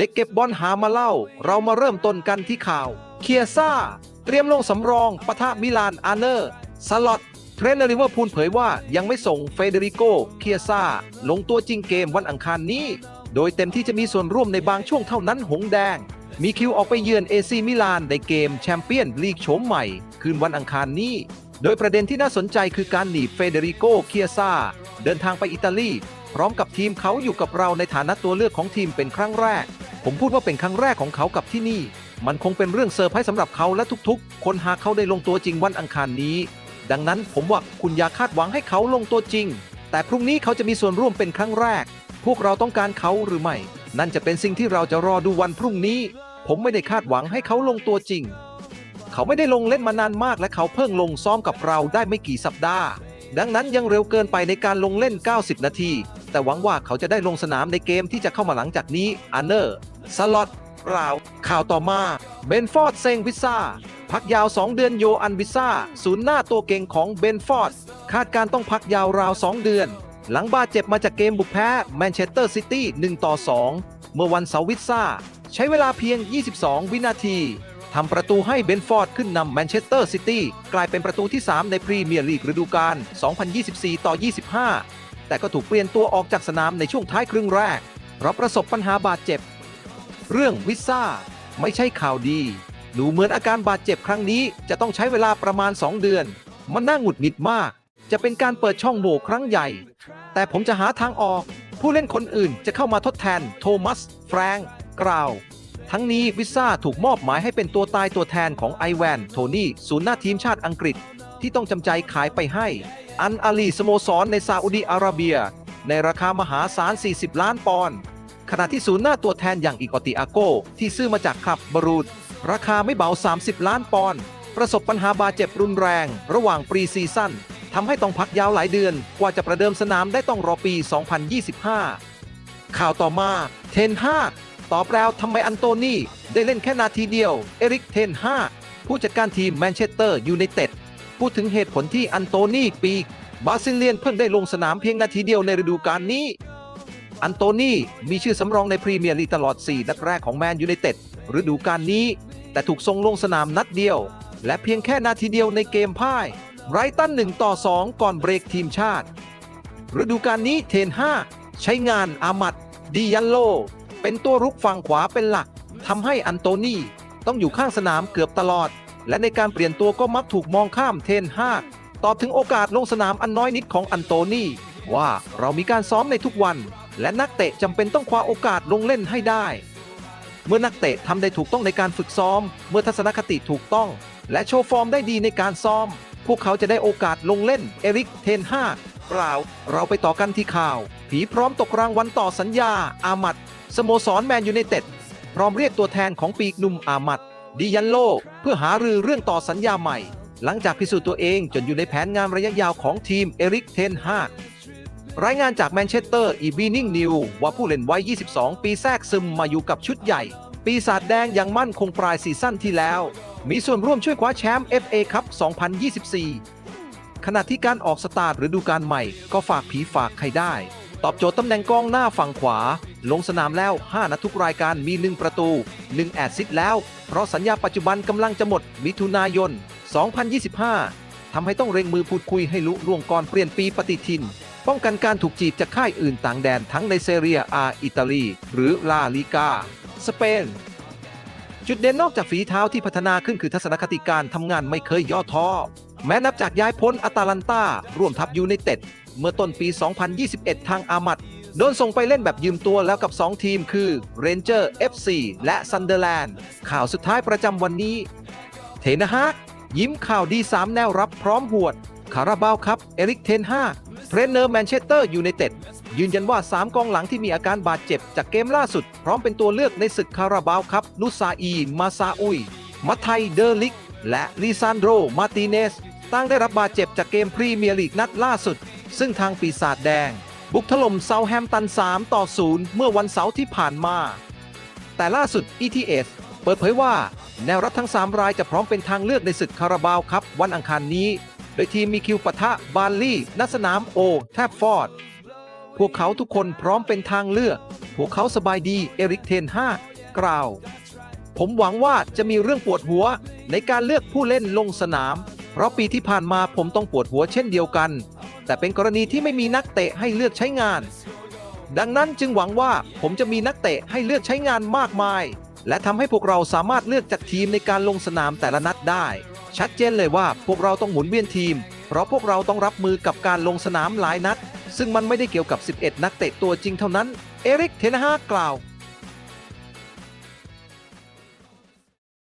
เด็กเก็บบอลหามาเล่า เรามาเริ่มต้นกันที่ข่าว เคียซ่า เตรียมลงสำรองปะทะมิลานอาร์เนอร์สล็อตเทรนเนอร์ลิเวอร์พูลเผยว่ายังไม่ส่งเฟเดริโกเคียซ่า ลงตัวจริงเกมวันอังคารนี้ โดยเต็มที่จะมีส่วนร่วมในบางช่วงเท่านั้นหงแดง มีคิวออกไปเยือนเอซีมิลานในเกมแชมเปี้ยนลีกโฉมใหม่ คืนวันอังคารนี้ โดยประเด็นที่น่าสนใจคือการหนีเฟเดริโกเคียซ่า เดินทางไปอิตาลี พร้อมกับทีมเขาอยู่กับเราในฐานะตัวเลือกของทีมเป็นครั้งแรก ผมพูดว่าเป็นครั้งแรกของเขากับที่นี่ มันคงเป็นเรื่องเซอร์ไพรส์สำหรับเขาและทุกๆ คนหากเขาได้ลงตัวจริงวันอังคารนี้ ดังนั้นผมว่าคุณอย่าคาดหวังให้เขาลงตัวจริง แต่พรุ่งนี้เขาจะมีส่วนร่วมเป็นครั้งแรก พวกเราต้องการเขาหรือไม่ นั่นจะเป็นสิ่งที่เราจะรอดูวันพรุ่งนี้ ผมไม่ได้คาดหวังให้เขาลงตัวจริง เขาไม่ได้ลงเล่นมานานมากและเขาเพิ่งลงซ้อมกับเราได้ไม่กี่สัปดาห์ ดังนั้นยังเร็วเกินไปในการลงเล่น 90 นาที แต่หวังว่าเขาจะได้ลงสนามในเกมที่จะเข้ามาหลังจากนี้อันเนอร์สล็อตเปล่าข่าวต่อมาเบนฟอร์ดเซงวิซ่า พักยาว 2 เดือนโยอันวิซ่าศูนย์หน้าตัวเก่งของเบนฟอร์ดคาดการต้องพักยาวราว 2 เดือน หลังบาดเจ็บมาจากเกมบุกแพ้แมนเชสเตอร์ซิตี้1ต่อ 2 เมื่อวันเสาร์วิซ่า ใช้เวลาเพียง 22 วินาทีทำประตูให้เบนฟอร์ดขึ้นนำแมนเชสเตอร์ซิตี้กลายเป็นประตูที่ 3 ในพรีเมียร์ลีกฤดูกาล2024 ต่อ 25 แต่ก็ถูกเปลี่ยนตัวออกจากสนามในช่วงท้ายครึ่งแรกเพราะประสบปัญหาบาดเจ็บ เรื่องวิซ่าไม่ใช่ข่าวดี ดูเหมือนอาการบาดเจ็บครั้งนี้จะต้องใช้เวลาประมาณ 2 เดือน มันน่าหงุดหงิดมาก จะเป็นการเปิดช่องโหว่ครั้งใหญ่ แต่ผมจะหาทางออก ผู้เล่นคนอื่นจะเข้ามาทดแทนโทมัส แฟรงค์กล่าวทั้งนี้วิซ่าถูกมอบหมายให้เป็นตัวตายตัวแทนของไอแวน โทนี่ศูนย์หน้าทีมชาติอังกฤษ ที่ต้องจำใจขายไปให้ อันอาลีสโมสรในซาอุดีอาระเบีย ในราคามหาศาล 40 ล้านปอนด์ขณะที่ศูนย์หน้าตัวแทนอย่างอิกอติอาโกที่ซื้อมาจากคลับบรูดราคาไม่เบา 30 ล้านปอนด์ประสบปัญหาบาดเจ็บรุนแรง ระหว่างปรีซีซั่นทำให้ต้องพักยาวหลายเดือน กว่าจะประเดิมสนามได้ต้องรอปี 2025 ข่าวต่อมาเทนฮาตอบแล้วทำไมอันโตนี่ ได้เล่นแค่นาทีเดียว เอริกเทนฮาผู้จัดการทีมแมนเชสเตอร์ยูไนเต็ด พูดถึงเหตุผลที่อันโตนีปีกบาซิเลียนเพิ่งได้ลงสนามเพียงนาทีเดียวในฤดูกาลนี้ อันโตนีมีชื่อสำรองในพรีเมียร์ลีกตลอด 4 นัดแรกของแมนยูไนเต็ดฤดูกาลนี้ แต่ถูกส่งลงสนามนัดเดียว และเพียงแค่นาทีเดียวในเกมพ่ายไรตัน1ต่อ 2 ก่อนเบรกทีมชาติ ฤดูกาลนี้เทนห้าใช้งานอามัดดิยันโล เป็นตัวรุกฝั่งขวาเป็นหลักทำให้อันโตนีต้องอยู่ข้างสนามเกือบตลอด และในการเปลี่ยนตัวก็มักถูกมองข้ามเทนห้าตอบถึงโอกาสลงสนามอันน้อยนิดของอันโตนี่ ว่าเรามีการซ้อมในทุกวัน และนักเตะจำเป็นต้องคว้าโอกาสลงเล่นให้ได้ เมื่อนักเตะทำได้ถูกต้องในการฝึกซ้อม เมื่อทัศนคติถูกต้อง และโชว์ฟอร์มได้ดีในการซ้อม พวกเขาจะได้โอกาสลงเล่นเอริกเทนฮากเปล่า เราไปต่อกันที่ข่าว ผีพร้อมตกรางวัลต่อสัญญา อามัดสโมสรแมนยูไนเต็ดพร้อมเรียกตัวแทนของปีกหนุ่มอามัด ดิยันโล เพื่อหารือเรื่องต่อสัญญาใหม่ หลังจากพิสูจน์ตัวเองจนอยู่ในแผนงานระยะยาวของทีมเอริกเทนฮากรายงานจากแมนเชสเตอร์อีบีนิ่งนิวว่าผู้เล่นวัย 22 ปีแทรกซึมมาอยู่กับชุดใหญ่ ปีศาจแดงยังมั่นคงปลายซีซั่นที่แล้ว มีส่วนร่วมช่วยคว้าแชมป์ FA คัพ 2024 ขณะที่การออกสตาร์ทฤดูกาลใหม่ก็ฝากผีฝากใครได้ ตอบโจทย์ตำแหน่งกองหน้าฝั่งขวา ลงสนามแล้ว 5นัดทุกรายการมี 1 ประตู 1 แอดซิสต์แล้ว เพราะสัญญาปัจจุบันกำลังจะหมดมิถุนายน 2025 ทำให้ต้องเร่งมือพูดคุยให้ลุล่วงก่อนเปลี่ยนปีปฏิทิน ป้องกันการถูกจีบจากค่ายอื่นต่างแดนทั้งในเซเรียอาอิตาลี หรือลาลิกา สเปน จุดเด่นนอกจากฝีเท้าที่พัฒนาขึ้นคือทัศนคติการทำงานไม่เคยย่อท้อแม้นับจากย้ายพ้นอาตาลันตาร่วมทัพยูไนเต็ด เมื่อต้นปี 2021 ทางอามัดโดนส่งไปเล่นแบบยืมตัวแล้วกับ 2 ทีมคือ Ranger FC และ Sunderland ข่าวสุดท้ายประจำวันนี้ เทนฮากยิ้มข่าวดี 3 แนวรับพร้อมหวด คาราบาวครับ เอริกเทนฮากเทรนเนอร์แมนเชสเตอร์ยูไนเต็ดยืนยันว่า 3 กองหลังที่มีอาการบาดเจ็บจากเกมล่าสุด พร้อมเป็นตัวเลือกในศึกคาราบาวครับนุซาอี มาซาอุย มัทไทเดอร์ลิก และลิซานโดรมาร์ติเนสตั้งได้รับบาดเจ็บจากเกมพรีเมียร์ลีกนัดล่าสุด ซึ่งทางปีศาจแดง บุกถล่มเซาแฮมตัน 3 ต่อ 0 เมื่อวันเสาร์ที่ผ่านมา แต่ล่าสุด ETS เปิดเผยว่า แนวรับทั้ง 3 รายจะพร้อมเป็นทางเลือกในศึกคาราบาวครับ วันอังคารนี้ โดยทีมมีคิวปะทะบาลี่ณสนามโอ แทบฟอร์ด พวกเขาทุกคนพร้อมเป็นทางเลือก พวกเขาสบายดีเอริกเทนฮากกล่าว ผมหวังว่าจะมีเรื่องปวดหัวในการเลือกผู้เล่นลงสนาม เพราะปีที่ผ่านมาผมต้องปวดหัวเช่นเดียวกัน แต่เป็นกรณีที่ไม่มีนักเตะให้เลือกใช้งาน ดังนั้นจึงหวังว่าผมจะมีนักเตะให้เลือกใช้งานมากมาย และทำให้พวกเราสามารถเลือกจัดทีมในการลงสนามแต่ละนัดได้ ชัดเจนเลยว่าพวกเราต้องหมุนเวียนทีม เพราะพวกเราต้องรับมือกับการลงสนามหลายนัด ซึ่งมันไม่ได้เกี่ยวกับ 11 นักเตะตัวจริงเท่านั้น เอริกเทนฮากกล่าว